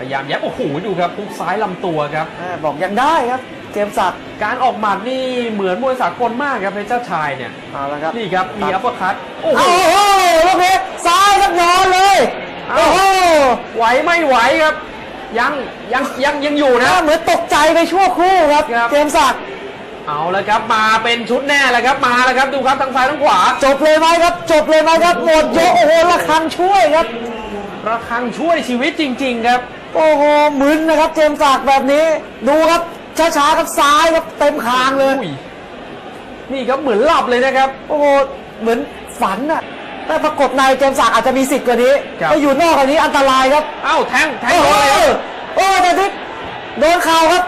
พยายามแยบโอ้โหดูครับทุกซ้ายลำตัวครับแม่บอกยังได้ครับเจมส์ศักดิ์การออกหมัดนี่เหมือนมวยสากลมากครับเพชรเจ้าชายเนี่ยเอาละครับนี่ครับมีอัปเปอร์คัตโอ้โห โอ้โหลูกนี้ซ้ายครับนอนเลยเอ้า โอ้โหไหวไม่ไหวครับ ยังยังยังยังอยู่หนะน้าเหมือนตกใจไปชั่วครู่ครับครับ เจมส์ศักดิ์เอาแล้วครับมาเป็นชุดแน่แล้วครับมาแล้วครับดูครับทั้งซ้ายทั้งขวาจบเลยไหมครับ จบเลยไหมครับหมดยกโอ้โหระฆังช่วยครับ ระฆังช่วยชีวิตจริง ๆ ครับ โอ้โหมึนนะครับเจมส์ศักดิ์แบบนี้ ดูครับช้าๆครับซ้ายครับเต็มคางเลย อุ้ยนี่ครับเหมือนหลับเลยนะครับ โอ้โหเหมือนฝันอะแต่ปรากฏในเจมส์ศักดิ์อาจจะมีสิทธิ์กว่านี้ครับ ถ้าอยู่นอกอันนี้อันตรายครับเอ้าแทงแทงโอ้โดโหนเลยครับโอ้แต่ทิศโดนเข่าครับ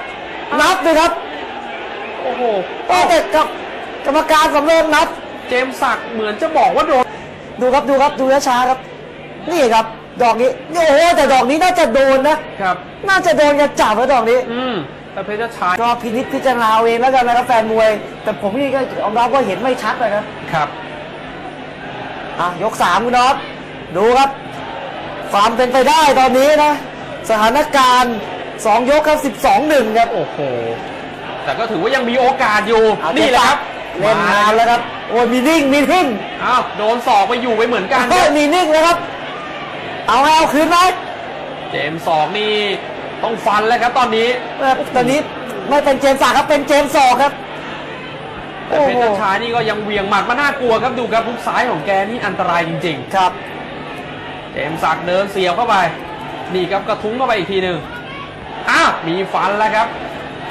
นับเลยครับโอ้โหโอ้แต่กับกรรมการสำเร็จนับ เจมส์ศักดิ์เหมือนจะบอกว่าโดน ดูครับดูครับดูช้าๆครับ นี่ครับ ดอกนี้โอ้โหแต่ดอกนี้น่าจะโดนนะ ครับ น่าจะโดนกันจับแล้วดอกนี้ อืมแต่เพชรเจ้าชายก็พินิจพิจารณาเอาเองแล้วกันนะครับแฟนมวย แต่ผมนี่ก็ยอมรับว่าเห็นไม่ชัดเลยครับครับ อะยกสามคุณน็อตดูครับ ความเป็นไปได้ตอนนี้นะ สถานการณ์สองยกครับสิบสองหนึ่งครับโอ้โห แต่ก็ถือว่ายังมีโอกาสอยู่เอานี่แหละครับเล่นงานแล้วครับโอ้ยมีนิ่งมีนิ่งอ้าวโดนศอกไปอยู่ไปเหมือนกันคโอ้รัยบมีนิ่งแล้วครับ เอาให้เอาคืนไหมเจมส์ศอกนี่ต้องฟันแล้วครับตอนนี้เออตอนนี้ไม่เป็นเจมส์สากครับเป็นเจมส์สอกครับแต่เพชรเจ้าชายนี่ก็ยังเหวียงหมัดมาน่ากลัวครับดูครับทุกซ้ายของแกนี่อันตรายจริงครับๆเจมส์ศักดิ์เดินเสียบเข้าไป นี่ครับกระทุ้งเข้าไปอีกทีหนึ่งอ้าวมีฟันแล้วครับ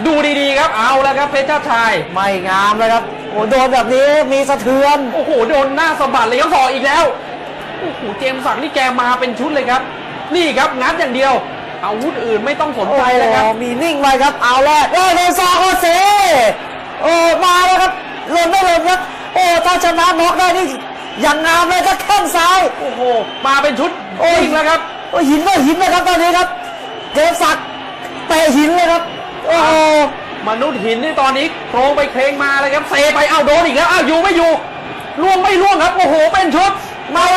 ดูดีๆครับเอาแล้วครับเพชรเจ้าชายไม่งามเลยครับโอ้โดนแบบนี้มีสะเทือนโอ้โหโดนหน้าสะบัดเลยครับศอกอีกแล้ว โอ้โหเจมส์ศักดิ์นี่แกมาเป็นชุดเลยครับ นี่ครับงัดอย่างเดียว อาวุธอื่นไม่ต้องสนโอ้ใจแล้วครับ มีนิ่งไปครับ เอาแรกเอ้ยโดนซอกโอเซโอ้มาแล้วครับหล่นไม่หล่นครับโอ้ถ้าชนะน็อกได้นี่อย่างงามเลยครับแข้งซ้าย โอ้โห มาเป็นชุดโอ้ยจริงแล้วครับโอ้ยหินก็หินนะครับตอนนี้ครับเจมส์ศักดิ์เตะหินเลยครับโอ้โหมนุษย์หินนี่ตอนนี้โครงไปเคลงมาเลยครับเซไปเอ้าโดนอีกแล้วอ้าวอยู่ไม่อยู่ล่วงไม่ล่วงครับโอ้โหเป็นชุด ไม่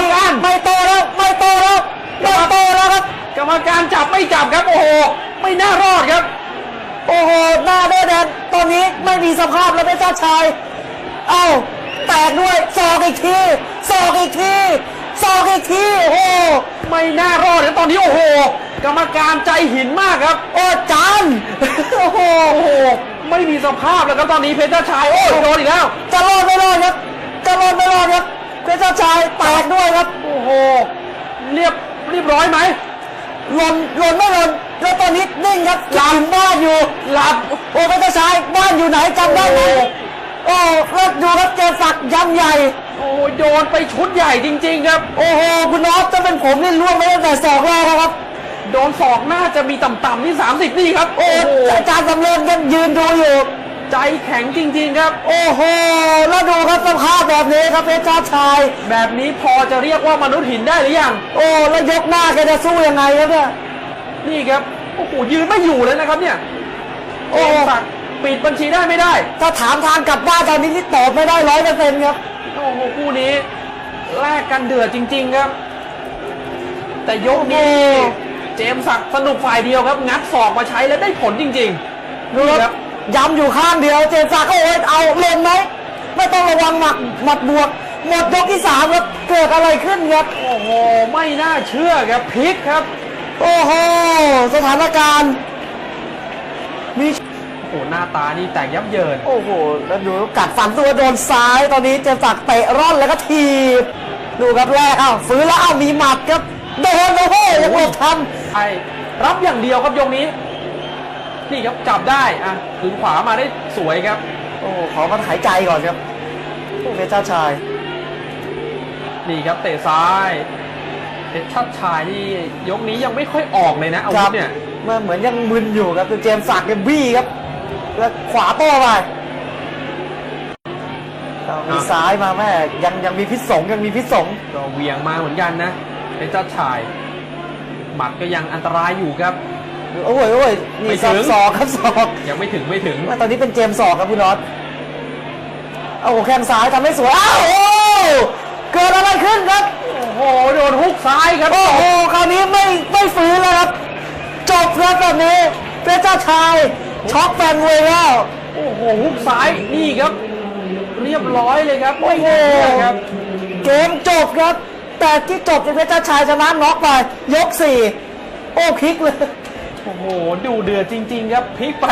ไม่โตแล้วไม่โตแล้วไม่โตแล้วครับกรรมการจับไม่จับครับโอ้โห ไม่น่ารอดครับ โอ้โหหน้าเด้อแดนตอนนี้ไม่มีสภาพแล้วเป็นเจ้าชาย เอ้าแตกด้วยศอกอีกทีศอกอีกทีศอกอีกทีโอ้โหไม่น่ารอดนะตอนนี้โอ้โห กรรมการใจหินมากครับ โอ้จานโอ้โหโอ้โหไม่มีสภาพแล้วครับตอนนี้เพชรชายโอ้ยโดนอีกแล้ว จะรอดไม่รอดครับจะรอดไม่รอดครับ เป็นเจ้าชายแตกด้วยครับ โอ้โห เรียบเรียบร้อยไหมหล่นหล่นไม่หล่นแล้วตอนนี้นิ่งครับหลังบ้านอยู่หลับโอ้เป็นเจ้าชายบ้านอยู่ไหนจำได้ไหมโอ้โหโอ้แล้วดูครับเจอฝักยำใหญ่ โอ้ยโดนไปชุดใหญ่จริง ๆ ครับ โอ้โหคุณน็อตถ้าเป็นผมนี่ล่วงไปตั้งแต่ศอกแรกแล้วครับ โดนศอกน่าจะมีต่ำๆที่ 30 นี่ครับ โอ้โอ้โหอาจารย์สำเร็จยังยืนดูอยู่ ใจแข็งจริง ๆ ครับ โอ้โห แล้วดูครับสภาพแบบนี้ครับเพชรชาติชาย แบบนี้พอจะเรียกว่ามนุษย์หินได้หรือยังโอ้แล้วยกหน้าแกจะสู้ยังไงครับเนี่ยนี่ครับโอ้โหยืนไม่อยู่เลยนะครับเนี่ยโอ้เจมส์ศักดิ์ปิดบัญชีได้ไม่ได้ ถ้าถามทางกลับบ้านตอนนี้นี่ตอบไม่ได้ร้อยเปอร์เซ็นต์ครับโอ้โหคู่นี้แลกกันเดือดจริง ๆ ครับ แต่ยกนี้โอ้เจมส์ศักดิ์สนุกฝ่ายเดียวครับ งัดศอกมาใช้แล้วได้ผลจริงๆดูครับ ย้ำอยู่ข้างเดียว เจนซากก็โอ้ยเอาลงไหมไม่ต้องระวังหมัดหมัดบวก หมดยกที่สามครับเกิดอะไรขึ้นครับโอ้โห ไม่น่าเชื่อครับพลิกครับ โอ้โห สถานการณ์ มีโอ้โหหน้าตานี่แตกยับเยิน โอ้โห แล้วดูกัดฟันตัวโดนซ้ายตอนนี้เจนสักดิ์เตะร่อนแล้วก็ทีบดูครับแรกอ้าวฟื้นแล้วอ้าวมีหมัดครับโดนโอ้โหยังหลบทันไอ้รับอย่างเดียวครับยกนี้ นี่ครับจับได้อะถึงขวามาได้สวยครับ โอ้โหขอมันหายใจก่อนครับโอ้เพชรชาติชาย นี่ครับเตะซ้ายเพชรชัดชายนี่ยกนี้ยังไม่ค่อยออกเลยนะอาควุรัธเนี่ยเมื่อเหมือนยังมึนอยู่ครับคือเจมส์สักดิ์เนี่ยบี้ครับ แล้วขวาโต้ไปเอามีอะซ้ายมาแม่ยังยังมีพิษสงยังมีพิษสงก็เหวียงมาเหมือนกันนะเพชรชัดชายหมัดก็ยังอันตรายอยู่ครับ โอ้ยโอ้ยนี่ไม่ถึสอกครับสอกยังไม่ถึงไม่ถึงตอนนี้เป็นเจมสอกครับคุณน็อตเอาแข้งซ้ายทำให้สวยอ้าวเกิดอะไรขึ้นครับ โอ้โหโดนฮุกซ้ายครับโอ้โหคราวนี้ไม่ไม่ฟื้นแล้วครับ จบแล้วแบบนี้เพชรเจ้าชายช็อกแฟนเวยแล้วโอ้โหฮุกซ้ายนี่ครับ เรียบร้อยเลยครับโอ้ไม่โห ถึงครับ เกมจบครับ แต่ที่จบเป็นเพเจ้าชายชนะน็อกไปยกสี่โอ้พลิกเลย โอ้โหดูเดือดจริงๆครับพลิกไป